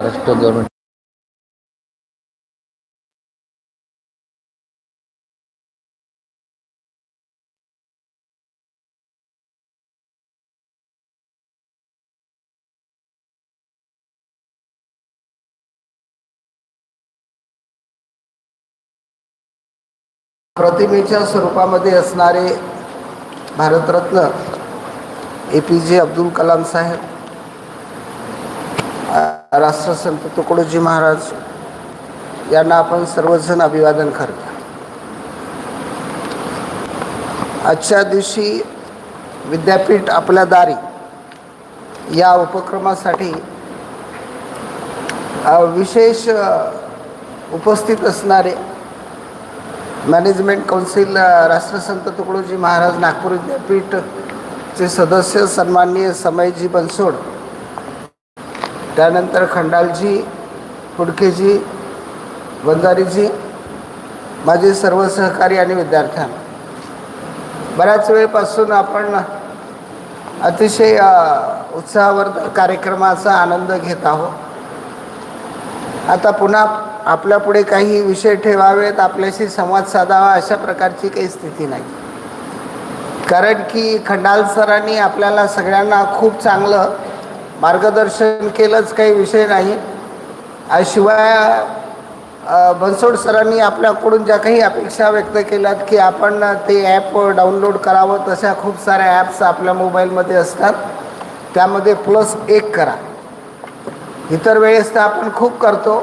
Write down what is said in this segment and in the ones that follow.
Maharashtra government प्रतिमेच्या स्वरूपामध्ये असणारे भारतरत्न ए पी जे अब्दुल कलाम साहेब. राष्ट्रसंत तुकडोजी महाराज यांना आपण सर्वजण अभिवादन करतो. आजच्या दिवशी विद्यापीठ आपल्या दारी या उपक्रमासाठी विशेष उपस्थित असणारे मॅनेजमेंट कौन्सिल राष्ट्रसंत तुकडोजी महाराज नागपूर विद्यापीठचे सदस्य सन्माननीय समयजी बनसोड त्यानंतर खंडालजी फुडकेजी बंजारीजी माझे सर्व सहकारी आणि विद्यार्थ्यां. बऱ्याच वेळपासून आपण अतिशय उत्साहवर्धक कार्यक्रमाचा आनंद घेत आहोत. आता पुन्हा आपल्यापुढे काही विषय ठेवावेत आपल्याशी संवाद साधावा अशा प्रकारची काही स्थिती नाही. कारण की खंडाल सरांनी आपल्याला सगळ्यांना खूप चांगलं मार्गदर्शन केलंच काही विषय नाही. शिवाय बनसोड सरांनी आपल्याकडून ज्या काही अपेक्षा व्यक्त केल्यात की आपण ते ॲप डाउनलोड करावं तशा खूप साऱ्या ॲप्स आपल्या मोबाईलमध्ये असतात. त्यामध्ये प्लस एक करा. इतर वेळेस तर आपण खूप करतो.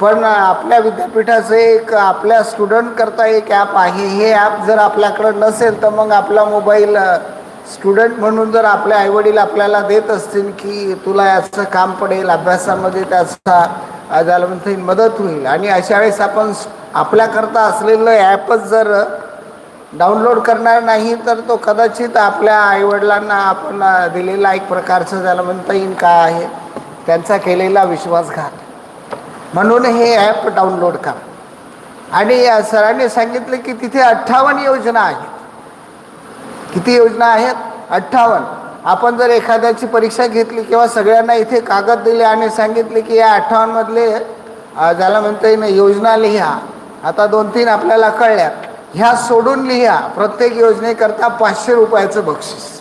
पण आपल्या विद्यापीठाचं एक आपल्या स्टुडंट करता एक ॲप आहे. हे ॲप जर आपल्याकडं नसेल तर मग आपला मोबाईल स्टुडंट म्हणून जर आपले आईवडील आपल्याला देत असतील की तुला याचं काम पडेल अभ्यासामध्ये त्याचा ज्याला म्हणता येईल मदत होईल. आणि अशा वेळेस आपण आपल्याकरता असलेलं ॲपच जर डाउनलोड करणार नाही तर तो कदाचित आपल्या आईवडिलांना आपण दिलेला एक प्रकारचं झालं म्हणता येईल काय आहे त्यांचा केलेला विश्वासघात. म्हणून हे ॲप डाउनलोड करा. आणि सरांनी सांगितलं की तिथे अठ्ठावन्न योजना आहेत. किती योजना आहेत? अठ्ठावन्न. आपण जर एखाद्याची परीक्षा घेतली किंवा सगळ्यांना इथे कागद दिले आणि सांगितले की या अठ्ठावन्नमधले ज्याला म्हणता येईल योजना लिहा. आता दोन तीन आपल्याला कळल्या. ह्या सोडून लिहा. प्रत्येक योजनेकरता पाचशे रुपयाचं बक्षीस.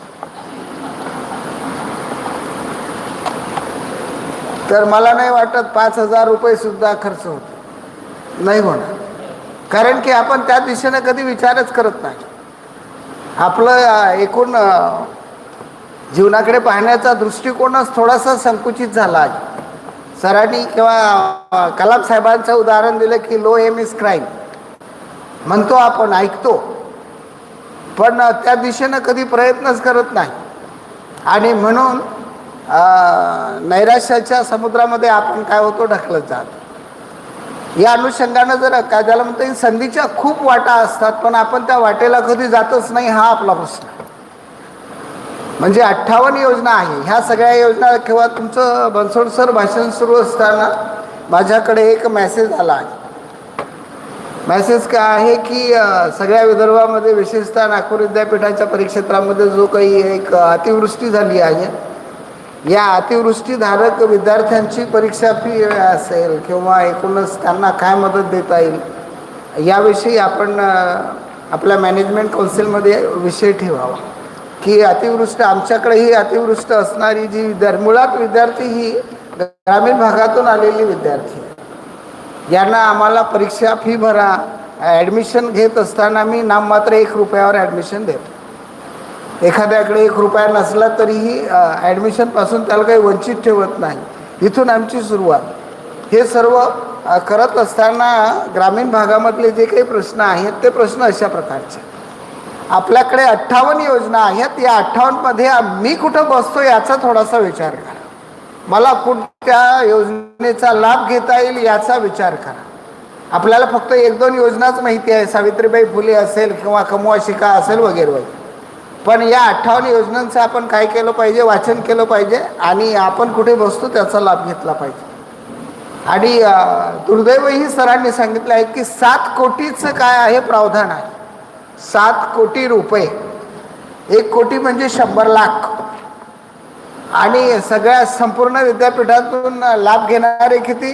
तर मला नाही वाटत पाच हजार रुपये सुद्धा खर्च होतो नाही होणार. कारण की आपण त्या दिशेनं कधी विचारच करत नाही. आपलं एकूण जीवनाकडे पाहण्याचा दृष्टिकोनच थोडासा संकुचित झाला आहे. सरांनी किंवा कलाम साहेबांचं उदाहरण दिलं की लो एम इज क्राईम म्हणतो आपण ऐकतो. पण त्या दिशेनं कधी प्रयत्नच करत नाही. आणि म्हणून नैराश्याच्या समुद्रामध्ये आपण काय होतो ढकलत जात. या अनुषंगानं जर काय त्याला म्हणता येईल संधीच्या खूप वाटा असतात पण आपण त्या वाटेला कधी जातच नाही हा आपला प्रश्न. म्हणजे अठ्ठावन्न योजना आहे. ह्या सगळ्या योजना किंवा तुमचं बनसोड सर भाषण सुरू असताना माझ्याकडे एक मेसेज आला आहे. मॅसेज काय आहे की सगळ्या विदर्भामध्ये विशेषतः नागपूर विद्यापीठाच्या परिक्षेत्रामध्ये जो काही एक अतिवृष्टी झाली आहे या अतिवृष्टीधारक विद्यार्थ्यांची परीक्षा फी असेल किंवा एकूणच त्यांना काय मदत देता येईल याविषयी आपण आपल्या मॅनेजमेंट कौन्सिलमध्ये विषय ठेवावा की अतिवृष्ट आमच्याकडेही अतिवृष्ट असणारी जी विद्यार्थी मुळात विद्यार्थी ही ग्रामीण भागातून आलेली विद्यार्थी आहे. यांना आम्हाला परीक्षा फी भरा ॲडमिशन घेत असताना मी नाममात्र एक रुपयावर ॲडमिशन देतो एखाद्याकडे एक रुपया नसला तरीही ॲडमिशनपासून त्याला काही वंचित ठेवत नाही. इथून आमची सुरुवात. हे सर्व करत असताना ग्रामीण भागामधले जे काही प्रश्न आहेत ते प्रश्न अशा प्रकारचे. आपल्याकडे अठ्ठावन्न योजना आहेत या अठ्ठावन्नमध्ये मी कुठं बसतो याचा थोडासा विचार करा. मला कुठल्या योजनेचा लाभ घेता येईल याचा विचार करा. आपल्याला फक्त एक दोन योजनाच माहिती आहे सावित्रीबाई फुले असेल किंवा कमवा शिका असेल वगैरे वगैरे. पण या अठ्ठावन्न योजनांचं आपण काय केलं पाहिजे वाचन केलं पाहिजे आणि आपण कुठे बसतो त्याचा लाभ घेतला पाहिजे. आणि दुर्दैवही सरांनी सांगितलं आहे की सात कोटीचं काय आहे प्रावधान आहे. सात कोटी रुपये. एक कोटी म्हणजे शंभर लाख. आणि सगळ्या संपूर्ण विद्यापीठातून लाभ घेणारे किती?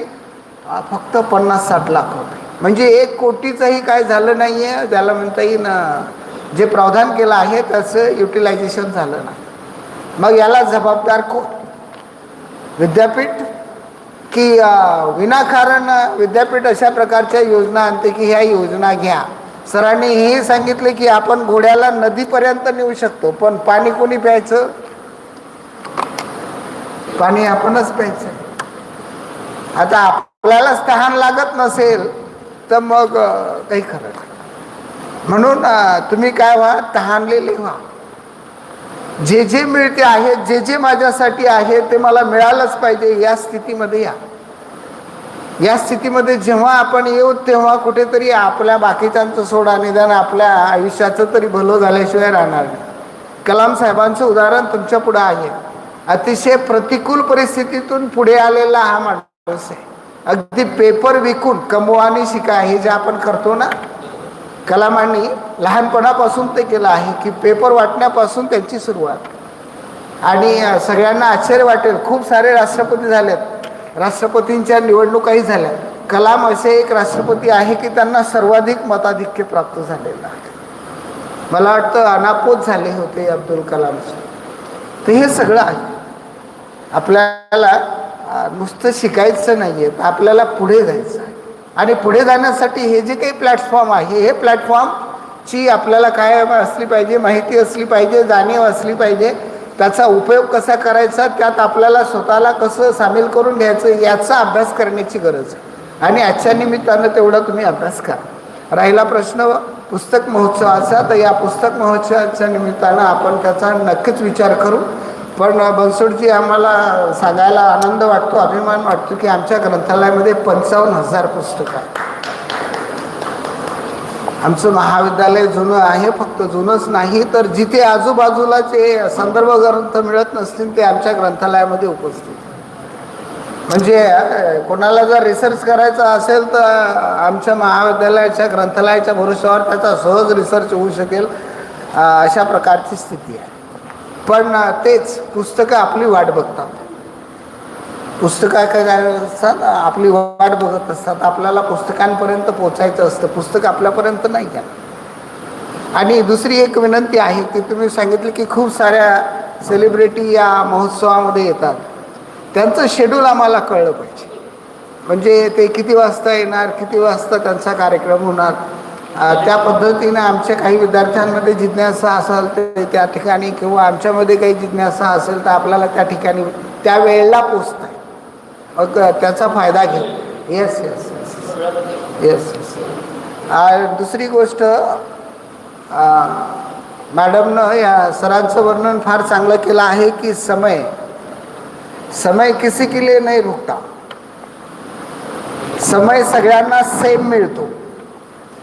फक्त पन्नास साठ लाख रुपये. म्हणजे एक कोटीचंही काय झालं नाही आहे त्याला म्हणता येईल जे प्रावधान केलं आहे त्याचं युटिलायझेशन झालं नाही. मग याला जबाबदार कोण? विद्यापीठ? की विनाकारण विद्यापीठ अशा प्रकारच्या योजना आणते की ह्या योजना घ्या. सरांनी हे सांगितले की आपण घोड्याला नदीपर्यंत नेऊ शकतो पण पाणी कोणी प्यायचं? पाणी आपणच प्यायचं. आता आपल्यालाच तहान लागत नसेल तर मग काही खरं नाही. म्हणून तुम्ही काय व्हा तहानलेले व्हा. जे जे मिळते आहे जे जे माझ्यासाठी आहे ते मला मिळालंच पाहिजे या स्थितीमध्ये या. या स्थितीमध्ये जेव्हा आपण येऊ तेव्हा कुठेतरी आपल्या बाकीच्यांचं सोडा निदान आपल्या आयुष्याचं तरी भलं झाल्याशिवाय राहणार नाही. कलाम साहेबांचं उदाहरण तुमच्या पुढं आहे. अतिशय प्रतिकूल परिस्थितीतून पुढे आलेला हा माणूस आहे. अगदी पेपर विकून कमवानी शिका हे जे आपण करतो ना कलामांनी लहानपणापासून ते केलं आहे की पेपर वाटण्यापासून त्यांची सुरुवात. आणि सगळ्यांना आश्चर्य वाटेल. खूप सारे राष्ट्रपती झालेत. राष्ट्रपतींच्या निवडणुकाही झाल्या कलाम असे एक राष्ट्रपती आहे की त्यांना सर्वाधिक मताधिक्य प्राप्त झालेलं आहे. मला वाटतं अनापोत झाले होते अब्दुल कलामचे तर हे सगळं आहे. आपल्याला नुसतं शिकायचं नाही आहे आपल्याला पुढे जायचं आहे. आणि पुढे जाण्यासाठी हे जे काही प्लॅटफॉर्म आहे हे प्लॅटफॉर्मची आपल्याला काय असली पाहिजे माहिती असली पाहिजे जाणीव असली पाहिजे त्याचा उपयोग कसा करायचा त्यात आपल्याला स्वतःला कसं सामील करून घ्यायचं याचा अभ्यास करण्याची गरज आहे. आणि आजच्या निमित्तानं तेवढा तुम्ही अभ्यास करा. राहिला प्रश्न पुस्तक महोत्सवाचा तर या पुस्तक महोत्सवाच्या निमित्तानं आपण त्याचा नक्कीच विचार करू. पण बनसोडजी आम्हाला सांगायला आनंद वाटतो अभिमान वाटतो की आमच्या ग्रंथालयामध्ये पंचावन्न हजार पुस्तकं आहेत. आमचं महाविद्यालय जुनं आहे फक्त जुनंच नाही तर जिथे आजूबाजूला जे संदर्भ ग्रंथ मिळत नसतील ते आमच्या ग्रंथालयामध्ये उपस्थित. म्हणजे कोणाला जर रिसर्च करायचा असेल तर आमच्या महाविद्यालयाच्या ग्रंथालयाच्या भरोश्यावर त्याचा सहज रिसर्च होऊ शकेल अशा प्रकारची स्थिती आहे. पण तेच पुस्तकं आपली वाट बघतात. पुस्तकं काय असतात आपली वाट बघत असतात. आपल्याला पुस्तकांपर्यंत पोचायचं असतं. पुस्तक आपल्यापर्यंत नाही घ्या आणि दुसरी एक विनंती आहे की तुम्ही सांगितलं की खूप साऱ्या सेलिब्रिटी या महोत्सवामध्ये येतात. त्यांचं शेड्यूल आम्हाला कळलं पाहिजे. म्हणजे ते किती वाजता येणार किती वाजता त्यांचा कार्यक्रम होणार? त्या पद्धतीनं आमच्या काही विद्यार्थ्यांमध्ये जिज्ञासा असेल तर त्या ठिकाणी किंवा आमच्यामध्ये काही जिज्ञासा असेल तर आपल्याला त्या ठिकाणी त्या वेळेला पोचता मग त्याचा फायदा घे yes yes yes yes yes दुसरी गोष्ट मॅडमनं या सरांचं वर्णन फार चांगलं केलं आहे की समय समय किसी के लिए नाही रुकता. समय सगळ्यांना सेम मिळतो.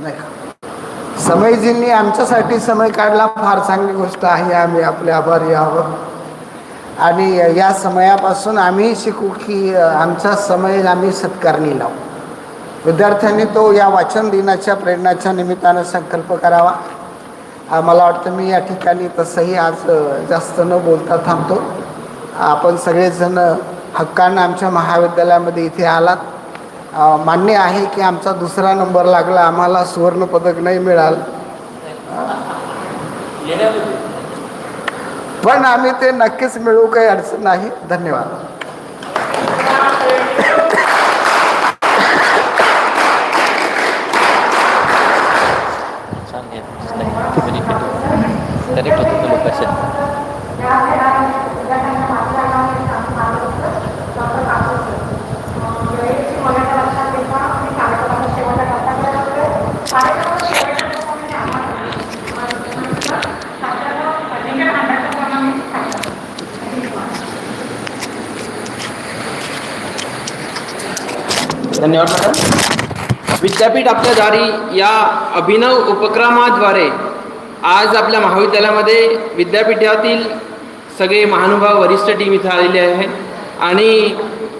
नाही का? समयजींनी आमच्यासाठी समय काढला फार चांगली गोष्ट आहे. आम्ही आपले आभारी आहोत. आणि या समयापासून आम्ही शिकू की आमचा समय आम्ही सत्कारणी लावू. विद्यार्थ्यांनी तो या वाचन दिनाच्या प्रेरणाच्या निमित्तानं संकल्प करावा. मला वाटतं मी या ठिकाणी तसंही आज जास्त न बोलता थांबतो. आपण सगळेजण हक्कानं आमच्या महाविद्यालयामध्ये इथे आलात. मान्य आहे की आमचा दुसरा नंबर लागला आम्हाला सुवर्णपदक नाही मिळालं. पण आम्ही ते नक्कीच मिळू काही अडचण नाही. धन्यवाद. धन्यवाद मॅडम विद्यापीठ आपल्या दारी या अभिनव उपक्रमाद्वारे आज आपल्या महाविद्यालयामध्ये विद्यापीठातील सगळे महानुभाव वरिष्ठ टीम इथं आलेले आहे. आणि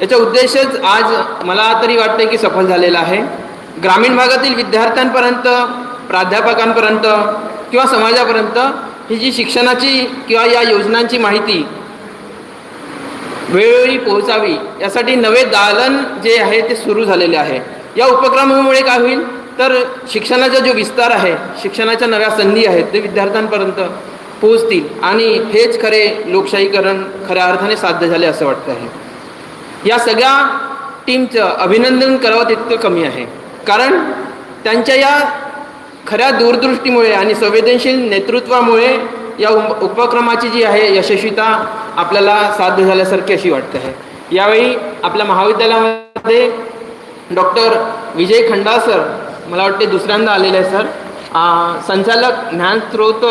याचा उद्देशच आज मला तरी वाटतं की सफल झालेला आहे. ग्रामीण भागातील विद्यार्थ्यांपर्यंत प्राध्यापकांपर्यंत किंवा समाजापर्यंत ही जी शिक्षणाची किंवा या योजनांची माहिती वेळोवेळी पोहोचावी यासाठी नवे दालन जे आहे ते सुरू झालेले आहे. या उपक्रमामुळे काय होईल? तर शिक्षणाचा जो विस्तार आहे शिक्षणाच्या नव्या संधी आहेत ते विद्यार्थ्यांपर्यंत पोहोचतील. आणि हेच खरे लोकशाहीकरण खऱ्या अर्थाने साध्य झाले असं वाटतं आहे. या सगळ्या टीमचं अभिनंदन करावं तितकं कमी आहे. कारण त्यांच्या या खऱ्या दूरदृष्टीमुळे आणि संवेदनशील नेतृत्वामुळे या उपक्रमाची जी आहे यशस्वीता आपल्याला साध्य झाल्यासारखी अशी वाटते आहे. यावेळी आपल्या महाविद्यालयामध्ये डॉक्टर विजय खंडा सर मला वाटते दुसऱ्यांदा आलेले आहे सर संचालक ज्ञानस्रोत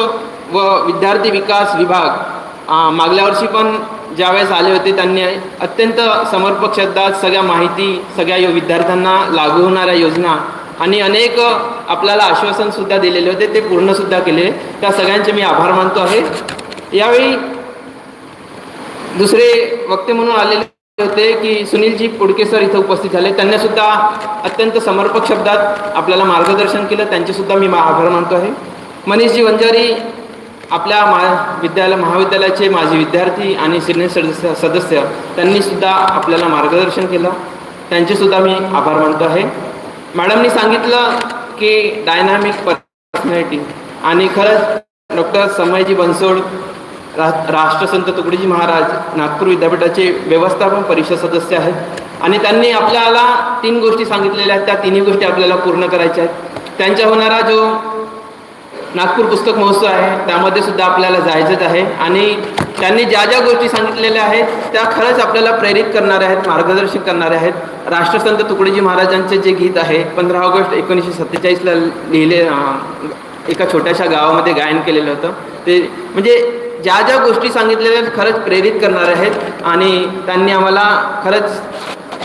व विद्यार्थी विकास विभाग मागल्या वर्षी पण ज्यावेळेस आले होते त्यांनी अत्यंत समर्पक शब्दात सगळ्या माहिती सगळ्या यो- विद्यार्थ्यांना लागू होणाऱ्या योजना आणि अनेक आपल्याला आश्वासनसुद्धा दिलेले होते ते पूर्णसुद्धा केले त्या सगळ्यांचे मी आभार मानतो आहे. यावेळी दुसरे वक्ते म्हणून आलेले होते की सुनीलजी पुडके सर इथं उपस्थित झाले. त्यांनी सुद्धा अत्यंत समर्पक शब्दात आपल्याला मार्गदर्शन केलं. त्यांचे सुद्धा मी मा- आभार मानतो आहे. मनीषजी वंजारी आपल्या मा विद्यालय महाविद्यालयाचे माजी विद्यार्थी आणि सिनियर सदस्य सदस्य. त्यांनी सुद्धा आपल्याला मार्गदर्शन केलं. त्यांचे सुद्धा मी आभार मानतो आहे. मॅडमनी सांगितलं की डायनामिक पर्सनॅलिटी आणि खरंच डॉक्टर समयजी बनसोड रा राष्ट्रसंत तुकडोजी महाराज नागपूर विद्यापीठाचे व्यवस्थापन परिषद सदस्य आहेत. आणि त्यांनी आपल्याला तीन गोष्टी सांगितलेल्या आहेत. त्या तिन्ही गोष्टी आपल्याला पूर्ण करायच्या आहेत. त्यांच्या होणारा जो नागपूर पुस्तक महोत्सव आहे. त्यामध्ये सुद्धा आपल्याला जायचंच आहे. आणि त्यांनी ज्या ज्या गोष्टी सांगितलेल्या आहेत त्या खरंच आपल्याला प्रेरित करणाऱ्या आहेत मार्गदर्शन करणाऱ्या आहेत. राष्ट्रसंत तुकडोजी महाराजांचे जे गीत आहे पंधरा ऑगस्ट एकोणीसशे सत्तेचाळीसला लिहिले एका छोट्याशा गावामध्ये गायन केलेलं होतं. ते म्हणजे ज्या ज्या गोष्टी सांगितलेल्या आहेत खरंच प्रेरित करणाऱ्या आहेत. आणि त्यांनी आम्हाला खरंच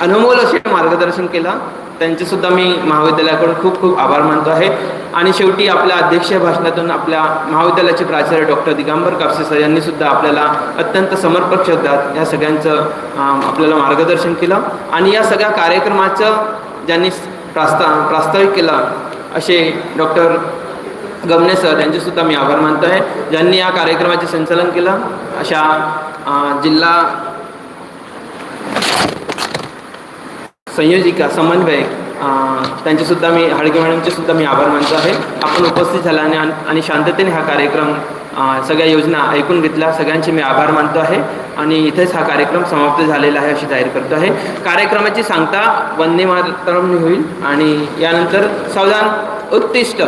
अनमोल असे मार्गदर्शन केलं. त्यांचे सुद्धा मी महाविद्यालयाकडून खूप खूप आभार मानतो आहे. आणि शेवटी आपल्या अध्यक्षीय भाषणातून आपल्या महाविद्यालयाचे प्राचार्य डॉक्टर दिगंबर कापसे सर यांनी सुद्धा आपल्याला अत्यंत समर्पक शब्दात या सगळ्यांचं आपल्याला मार्गदर्शन केलं. आणि या सगळ्या कार्यक्रमाचं ज्यांनी प्रास्ता प्रास्ताविक केलं असे डॉक्टर गमने सर यांचे सुद्धा मी आभार मानतो आहे. ज्यांनी या कार्यक्रमाचे संचालन केलं अशा जिल्हा संयोजिका समन्वयक त्यांचेसुद्धा मी हळगे मॅडमचे सुद्धा मी आभार मानतो आहे. आपण उपस्थित झाला आणि आणि शांततेने हा कार्यक्रम सगळ्या योजना ऐकून घेतल्या सगळ्यांचे मी आभार मानतो आहे. आणि इथेच हा कार्यक्रम समाप्त झालेला आहे अशी जाहीर करतो आहे. कार्यक्रमाची सांगता वंदे मातरम होईल. आणि यानंतर सावधान उत्तिष्ट